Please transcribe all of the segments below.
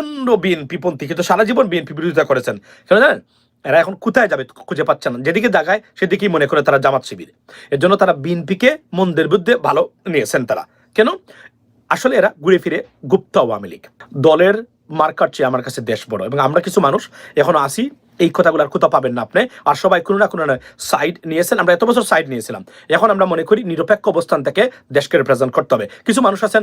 প্রচণ্ড বিএনপি পন্থী, কিন্তু সারা জীবন বিএনপি বিরোধিতা করেছেন। কেন জানেন? এরা এখন কোথায় যাবে খুঁজে পাচ্ছে না। যেদিকে জাগায় সেদিকেই মনে করে তারা জামাত শিবির। এর জন্য তারা বিএনপিকে মন্দের বিরুদ্ধে ভালো নিয়েছেন তারা। কেন? আসলে এরা ঘুরে ফিরে গুপ্ত আওয়ামী লীগ। দলের মার্কার চেয়ে আমার কাছে দেশ বড়। এবং আমরা কিছু মানুষ এখনও আসি এই কথাগুলো আর কোথাও পাবেন না আপনি। আর সবাই কোনো না কোনো সাইড নিয়েছেন। আমরা এত বছর সাইড নিয়েছিলাম। এখন আমরা মনে করি নিরপেক্ষ অবস্থান থেকে দেশকে রিপ্রেজেন্ট করতে হবে। কিছু মানুষ আছেন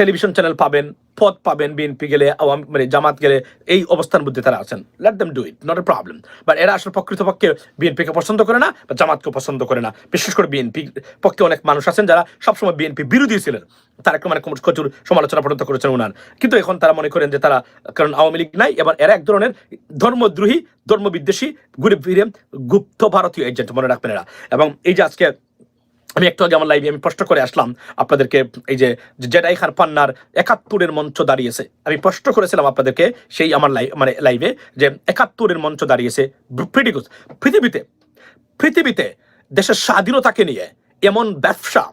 টেলিভিশন চ্যানেল পাবেন, পদ পাবেন বিএনপি গেলে, আওয়ামী মানে জামাত গেলে, এই অবস্থান মধ্যে তারা আছেন। Let them do it not a problem but এরা আসলে প্রকৃতপক্ষে বিএনপিকে পছন্দ করে না, বা জামাতকে পছন্দ করে না। বিশেষ করে বিএনপি পক্ষে অনেক মানুষ আছেন যারা সবসময় বিএনপি বিরোধী ছিলেন। তারা মানে প্রচুর সমালোচনা পর্যন্ত করেছেন ওনার কিন্তু এখন তারা মনে করেন যে তারা, কারণ আওয়ামী লীগ নাই, এবার এরা এক ধরনের ধর্মদ্রোহী, ধর্মবিদ্বেষী ঘুরে ফিরে গুপ্ত ভারতীয় এজেন্ট মনে রাখবেন এরা। এবং এই যে আজকে আমি একটু আগে আমার লাইভে আমি প্রশ্ন করে আসলাম আপনাদেরকে এই যে জেডাই খান পান্নার একাত্তরের মঞ্চ দাঁড়িয়েছে। আমি প্রশ্ন করেছিলাম আপনাদেরকে সেই আমার লাইভ মানে লাইভে যে একাত্তরের মঞ্চ দাঁড়িয়েছে পৃথিবীতে। পৃথিবীতে দেশের স্বাধীনতাকে নিয়ে এমন ব্যবসা,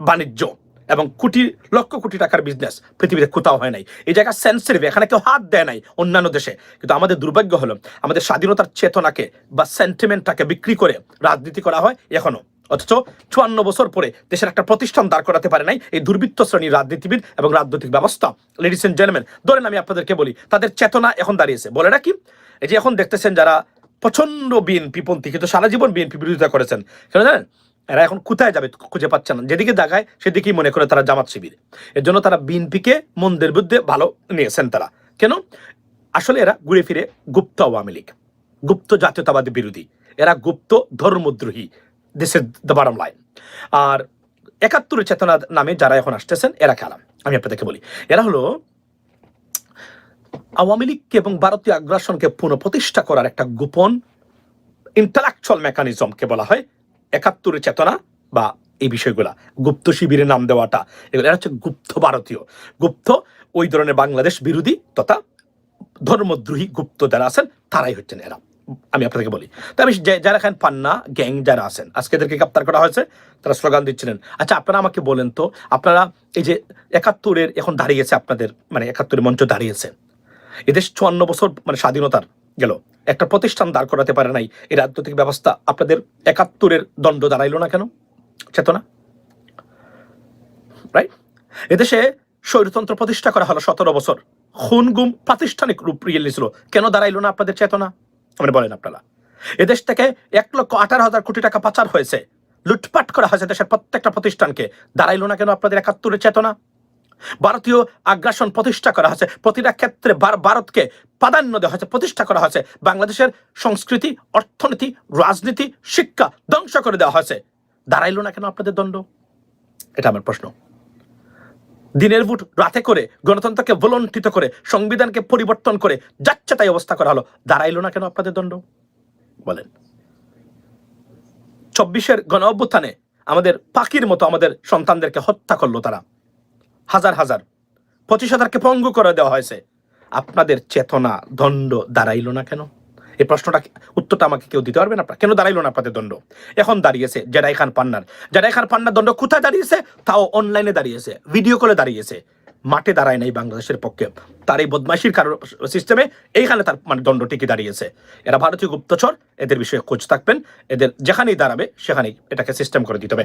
বাণিজ্য এবং কোটি, লক্ষ কোটি টাকার বিজনেস পৃথিবীতে কোথাও হয় নাই। এই জায়গা সেন্সিটিভ এখানে কেউ হাত দেয় নাই অন্যান্য দেশে। কিন্তু আমাদের দুর্ভাগ্য হলো, আমাদের স্বাধীনতার চেতনাকে বা সেন্টিমেন্টটাকে বিক্রি করে রাজনীতি করা হয় এখনও। অথচ চুয়ান্ন বছর পরে দেশের একটা প্রতিষ্ঠান দাঁড় করাতে পারে নাই এই দুর্বৃত্ত শ্রেণির রাজনীতিবিদ এবং রাজনৈতিক ব্যবস্থা। লেডিস এন্ড জেন্টলম্যান ধরেন আমি আপনাদেরকে বলি, তাদের চেতনা এখন দাঁড়িয়েছে। বলে কি এই যে এখন দেখতেছেন যারা প্রচণ্ড বিএনপি পন্থী, কিন্তু সারা জীবন বিএনপি বিরোধিতা করেছেন, কেন জানেন? এরা এখন কোথায় যাবে খুঁজে পাচ্ছে না। যেদিকে দেখায় সেদিকেই মনে করে তারা জামাত শিবির। এর জন্য তারা বিএনপিকে মন্দের বিরুদ্ধে ভালো নিয়েছেন তারা। কেন? আসলে এরা ঘুরে ফিরে গুপ্ত আওয়ামী লীগ, গুপ্ত জাতীয়তাবাদী বিরোধী। এরা গুপ্ত ধর্মদ্রোহী। This is the bottom line আর একাত্তরের চেতনা নামে যারা এখন আসতেছেন, এরা খেলাম আমি আপনাদেরকে বলি, এরা হলো আওয়ামী লীগকে এবং ভারতীয় আগ্রাসনকে পুনঃপ্রতিষ্ঠা করার একটা গোপন ইন্টালেকচুয়াল মেকানিজমকে বলা হয় একাত্তরের চেতনা বা এই বিষয়গুলা। গুপ্ত শিবিরের নাম দেওয়াটা, এগুলো, এরা হচ্ছে গুপ্ত ভারতীয়। গুপ্ত, ওই ধরনের বাংলাদেশ বিরোধী তথা ধর্মদ্রোহী গুপ্ত যারা আছেন, তারাই হচ্ছেন এরা। আমি আপনাদেরকে বলি। তো আমি যারা এখানে পান্না গ্যাং যারা আছেন, আজকে এদেরকে গ্রেপ্তার করা হয়েছে, তারা স্লোগান দিচ্ছিলেন। আচ্ছা আপনারা আমাকে বলেন তো, আপনারা এই যে একাত্তরের এখন দাঁড়িয়েছে আপনাদের মানে একাত্তরের মঞ্চ দাঁড়িয়েছে। এদেশ চুয়ান্ন বছর মানে স্বাধীনতার গেল। একটা প্রতিষ্ঠান দাঁড় করাতে পারে নাই এই রাজনৈতিক ব্যবস্থা আপনাদের একাত্তরের দণ্ড দাঁড়াইলো না কেন? চেতনা? রাইট এদেশে স্বৈরতন্ত্র প্রতিষ্ঠা করা হলো সতেরো বছর। খুন গুম প্রাতিষ্ঠানিক রূপ নিয়ে নিয়েছিল কেন দাঁড়াইলো না আপনাদের চেতনা? মানে বলেন আপনারা। এদেশ থেকে এক লক্ষ আঠারো হাজার কোটি টাকা পাচার হয়েছে। লুটপাট করা হয়েছে দেশের প্রত্যেকটা প্রতিষ্ঠানকে। দাঁড়াইলো না কেন আপনাদের একাত্তরের চেতনা? ভারতীয় আগ্রাসন প্রতিষ্ঠা করা হয়েছে। প্রতিটা ক্ষেত্রে ভারতকে প্রাধান্য দেওয়া হয়েছে, প্রতিষ্ঠা করা হয়েছে। বাংলাদেশের সংস্কৃতি, অর্থনীতি, রাজনীতি, শিক্ষা ধ্বংস করে দেওয়া হয়েছে। দাঁড়াইলো না কেন আপনাদের দণ্ড? এটা আমার প্রশ্ন। দিনের ভোট রাতে করে গণতন্ত্রকে ভলন্টিত করে সংবিধানকে পরিবর্তন করে যাচ্ছে তাই অবস্থা করা হলো। দাঁড়াইলো না কেন আপনাদের দণ্ড? বলেন। চব্বিশের গণ অভ্যুত্থানে আমাদের পাখির মতো আমাদের সন্তানদেরকে হত্যা করল তারা। হাজার হাজার, পঁচিশ হাজারকে পঙ্গু করে দেওয়া হয়েছে। আপনাদের চেতনা, দণ্ড দাঁড়াইলো না কেন? এই প্রশ্নটা উত্তরটা আমাকে কেউ দিতে পারবেন আপনার কেন দাঁড়াইলো না আপনাদের দণ্ড? এখন দাঁড়িয়েছে জেডাই খান পান্নার। জেডাই খান পান্নার দণ্ড কোথায় দাঁড়িয়েছে? তাও অনলাইনে দাঁড়িয়েছে ভিডিও কলে দাঁড়িয়েছে। মাঠে দাঁড়ায় নাই বাংলাদেশের পক্ষে। তার এই বদমাইশির কারণ সিস্টেমে এইখানে তার মানে দণ্ড টিকে দাঁড়িয়েছে। এরা ভারতীয় গুপ্তচর, এদের বিষয়ে খোঁজ থাকবেন, এদের যেখানেই দাঁড়াবে, সেখানেই এটাকে সিস্টেম করে দিতে হবে।